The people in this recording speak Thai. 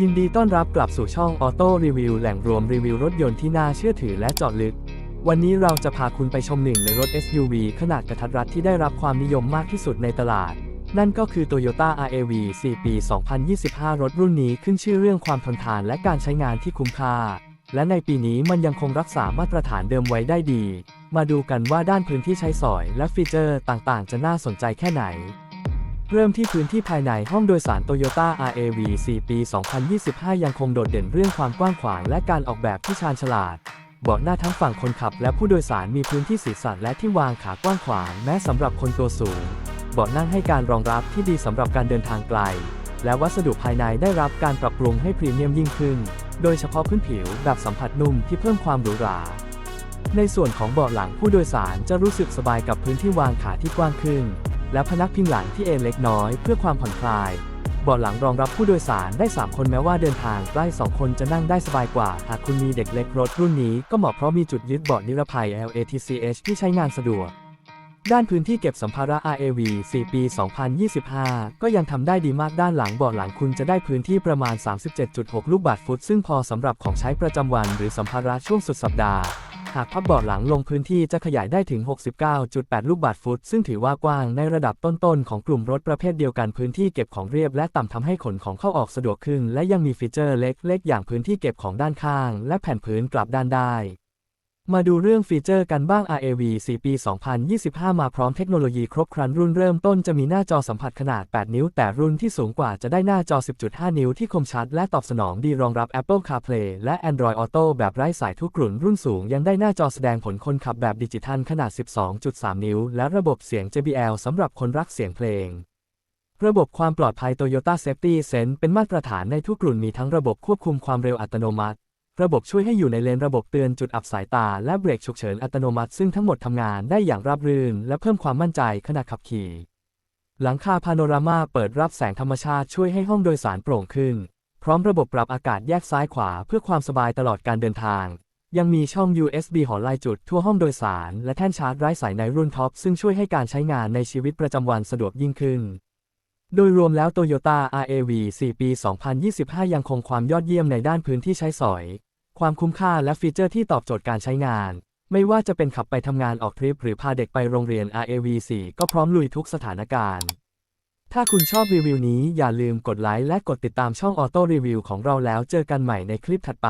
ยินดีต้อนรับกลับสู่ช่องออโต้รีวิวแหล่งรวมรีวิวรถยนต์ที่น่าเชื่อถือและเจาะลึก วันนี้เราจะพาคุณไปชมหนึ่งในรถ SUV ขนาดกระทัดรัดที่ได้รับความนิยมมากที่สุดในตลาด นั่นก็คือ Toyota RAV 4 ปี 2025 รถรุ่นนี้ขึ้นชื่อเรื่องความทนทานและการใช้งานที่คุ้มค่า และในปีนี้มันยังคงรักษามาตรฐานเดิมไว้ได้ดี มาดูกันว่าด้านพื้นที่ใช้สอยและฟีเจอร์ต่างๆ จะน่าสนใจแค่ไหน เริ่มที่พื้นที่ภายในห้องโดยสาร Toyota RAV 4 ปี 2025 ยังคงโดดเด่นเรื่องความกว้างขวางและการออกแบบที่ชาญฉลาดเบาะหน้าทั้งฝั่งคนขับและผู้โดยสารมีพื้นที่ศีรษะและที่วางขากว้างขวางแม้สำหรับคนตัวสูง เบาะนั่งให้การรองรับที่ดีสำหรับการเดินทางไกล และวัสดุภายในได้รับการปรับปรุงให้พรีเมียมยิ่งขึ้น โดยเฉพาะพื้นผิวแบบสัมผัสนุ่มที่เพิ่มความหรูหรา ในส่วนของเบาะหลังผู้โดยสารจะรู้สึกสบายกับพื้นที่วางขาที่กว้างขึ้น และพนักพิงหลังที่เอนเล็กน้อยเพื่อความผ่อนคลายเบาะหลังรองรับผู้โดยสารได้ 3 คนแม้ว่าเดินทางใกล้2คนจะนั่งได้สบายกว่า หากคุณมีเด็กเล็กรถรุ่นนี้ก็เหมาะเพราะมีจุดยึดเบาะนิรภัย LATCH ที่ใช้งานสะดวก ด้านพื้นที่เก็บสัมภาระ RAV 4 ปี 2025 ก็ยังทำได้ดีมากด้านหลังเบาะหลังคุณจะได้พื้นที่ประมาณ 37.6 ลูกบาศก์ฟุต ซึ่งพอสำหรับของใช้ประจำวันหรือสัมภาระช่วงสุดสัปดาห์ หากพับเบาะหลังลงพื้นที่จะขยายได้ถึง 69.8 ลูกบาศก์ฟุต ซึ่งถือว่ากว้างในระดับต้นๆ ของกลุ่มรถประเภทเดียวกันพื้นที่เก็บของเรียบและต่ำทำให้ขนของเข้าออกสะดวกขึ้น และยังมีฟีเจอร์เล็กๆ อย่างพื้นที่เก็บของด้านข้าง และแผ่นพื้นกลับด้านได้ มาดูเรื่องฟีเจอร์กันบ้าง RAV 4 ปี 2025 มาพร้อมเทคโนโลยีครบครันรุ่นเริ่มต้นจะมีหน้าจอสัมผัสขนาด 8 นิ้ว แต่รุ่นที่สูงกว่าจะได้หน้าจอ 10.5 นิ้วที่คมชัด และตอบสนองดีรองรับ Apple CarPlay และ Android Auto แบบไร้สายทุกรุ่นรุ่นสูง ยังได้หน้าจอแสดงผลคนขับแบบดิจิทัลขนาด 12.3 นิ้ว และระบบเสียง JBL สำหรับคนรักเสียงเพลงระบบความปลอดภัย Toyota Safety Sense เป็นมาตรฐานในทุกรุ่นมีทั้งระบบควบคุมความเร็วอัตโนมัติ ระบบช่วยให้อยู่ในเลนระบบเตือนจุดอับสายตาและเบรกฉุกเฉินอัตโนมัติซึ่งทั้งหมดทำงานได้อย่างราบรื่น และเพิ่มความมั่นใจขณะขับขี่ หลังคาพาโนรามาเปิดรับแสงธรรมชาติช่วยให้ห้องโดยสารโปร่งขึ้น พร้อมระบบปรับอากาศแยกซ้ายขวาเพื่อความสบายตลอดการเดินทาง ยังมีช่อง USB หอลายจุดทั่วห้องโดยสาร และแท่นชาร์จไร้สายในรุ่นท็อปซึ่งช่วยให้การใช้งานในชีวิตประจำวันสะดวกยิ่งขึ้น โดยรวมแล้ว Toyota RAV 4 ปี 2025 ยังคงความยอดเยี่ยมในด้านพื้นที่ใช้สอย ความคุ้มค่าและฟีเจอร์ที่ตอบโจทย์การใช้งาน ไม่ว่าจะเป็นขับไปทำงานออกทริป หรือพาเด็กไปโรงเรียน RAV 4 ก็พร้อมลุยทุกสถานการณ์ ถ้าคุณชอบรีวิวนี้อย่าลืมกดไลค์และกดติดตามช่องออโต้รีวิวของเราแล้วเจอกันใหม่ในคลิปถัดไป